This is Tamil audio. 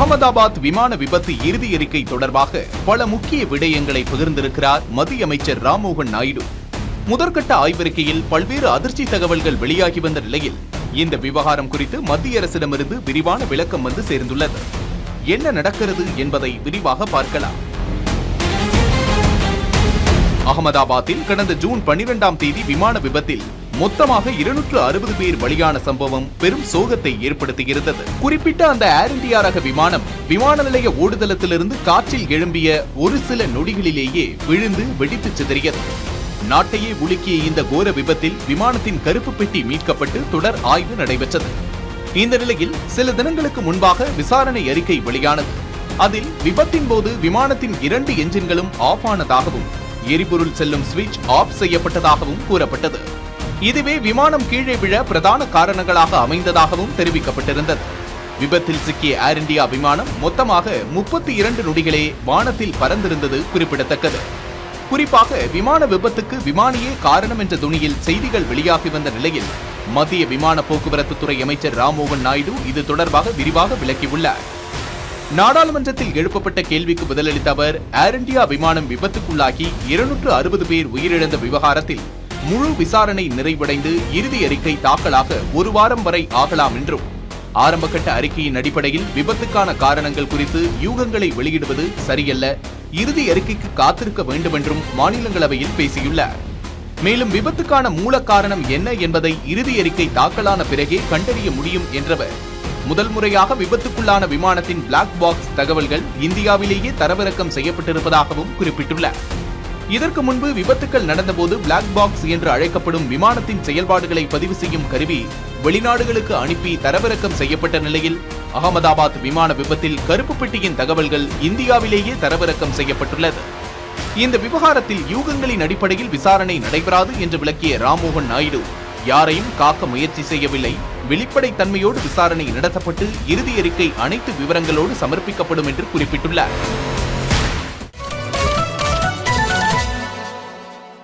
அகமதாபாத் விமான விபத்து இறுதி அறிக்கை தொடர்பாக பல முக்கிய விடயங்களை பகிர்ந்திருக்கிறார் மத்திய அமைச்சர் ராம்மோகன் நாயுடு. முதற்கட்ட ஆய்வறிக்கையில் பல்வேறு அதிர்ச்சி தகவல்கள் வெளியாகி வந்த நிலையில் இந்த விவகாரம் குறித்து மத்திய அரசிடமிருந்து விரிவான விளக்கம் வந்து சேர்ந்துள்ளது. என்ன நடக்கிறது என்பதை விரிவாக பார்க்கலாம். அகமதாபாத்தில் கடந்த ஜூன் பனிரெண்டாம் தேதி விமான விபத்தில் மொத்தமாக இருநூற்று அறுபது பேர் பலியான சம்பவம் பெரும் சோகத்தை ஏற்படுத்தியிருந்தது. குறிப்பிட்ட அந்த ஏர் இந்தியா ரக விமானம் விமான நிலைய ஓடுதளத்திலிருந்து காற்றில் எழும்பிய ஒரு சில நொடிகளிலேயே விழுந்து வெடித்து சிதறியது. நாட்டையே உலுக்கிய இந்த கோர விபத்தில் விமானத்தின் கருப்பு பெட்டி மீட்கப்பட்டு தொடர் ஆய்வு நடைபெற்றது. இந்த நிலையில் சில தினங்களுக்கு முன்பாக விசாரணை அறிக்கை வெளியானது. அதில் விபத்தின் போது விமானத்தின் இரண்டு என்ஜின்களும் ஆஃப் ஆனதாகவும் எரிபொருள் செல்லும் சுவிட்ச் ஆஃப் செய்யப்பட்டதாகவும் கூறப்பட்டது. இதுவே விமானம் கீழே விழ பிரதான காரணங்களாக அமைந்ததாகவும் தெரிவிக்கப்பட்டிருந்தது. விபத்தில் சிக்கிய ஏர் இந்தியா விமானம் மொத்தமாக முப்பத்தி இரண்டு நொடிகளே வானத்தில் பறந்திருந்தது குறிப்பிடத்தக்கது. குறிப்பாக விமான விபத்துக்கு விமானியே காரணம் என்ற துணியில் செய்திகள் வெளியாகி வந்த நிலையில் மத்திய விமான போக்குவரத்து துறை அமைச்சர் ராம்மோகன் நாயுடு இது தொடர்பாக விரிவாக விளக்கியுள்ளார். நாடாளுமன்றத்தில் எழுப்பப்பட்ட கேள்விக்கு பதிலளித்த அவர் ஏர் இந்தியா விமானம் விபத்துக்குள்ளாகி இருநூற்று அறுபது பேர் உயிரிழந்த விவகாரத்தில் முழு விசாரணை நிறைவடைந்து இறுதி அறிக்கை தாக்கலாக ஒரு வாரம் வரை ஆகலாம் என்றும் ஆரம்பகட்ட அறிக்கையின் அடிப்படையில் விபத்துக்கான காரணங்கள் குறித்து யூகங்களை வெளியிடுவது சரியல்ல இறுதி அறிக்கைக்கு காத்திருக்க வேண்டும் என்றும் மாநிலங்களவையில் பேசியுள்ளார். மேலும் விபத்துக்கான மூல காரணம் என்ன என்பதை இறுதி அறிக்கை தாக்கலான பிறகே கண்டறிய முடியும் என்றவர் முதல் முறையாக விபத்துக்குள்ளான விமானத்தின் பிளாக் பாக்ஸ் தகவல்கள் இந்தியாவிலேயே தரவிறக்கம் செய்யப்பட்டிருப்பதாகவும் குறிப்பிட்டுள்ளார். இதற்கு முன்பு விபத்துக்கள் நடந்தபோது பிளாக் பாக்ஸ் என்று அழைக்கப்படும் விமானத்தின் செயல்பாடுகளை பதிவு செய்யும் கருவி வெளிநாடுகளுக்கு அனுப்பி தரவிறக்கம் செய்யப்பட்ட நிலையில் அகமதாபாத் விமான விபத்தில் கருப்பு பெட்டியின் தகவல்கள் இந்தியாவிலேயே தரவிறக்கம் செய்யப்பட்டுள்ளது. இந்த விவகாரத்தில் யூகங்களின் அடிப்படையில் விசாரணை நடைபெறாது என்று விளக்கிய ராம்மோகன் நாயுடு யாரையும் காக்க முயற்சி செய்யவில்லை. வெளிப்படை தன்மையோடு விசாரணை நடத்தப்பட்டு இறுதி அறிக்கை அனைத்து விவரங்களோடு சமர்ப்பிக்கப்படும் என்று குறிப்பிட்டுள்ளார்.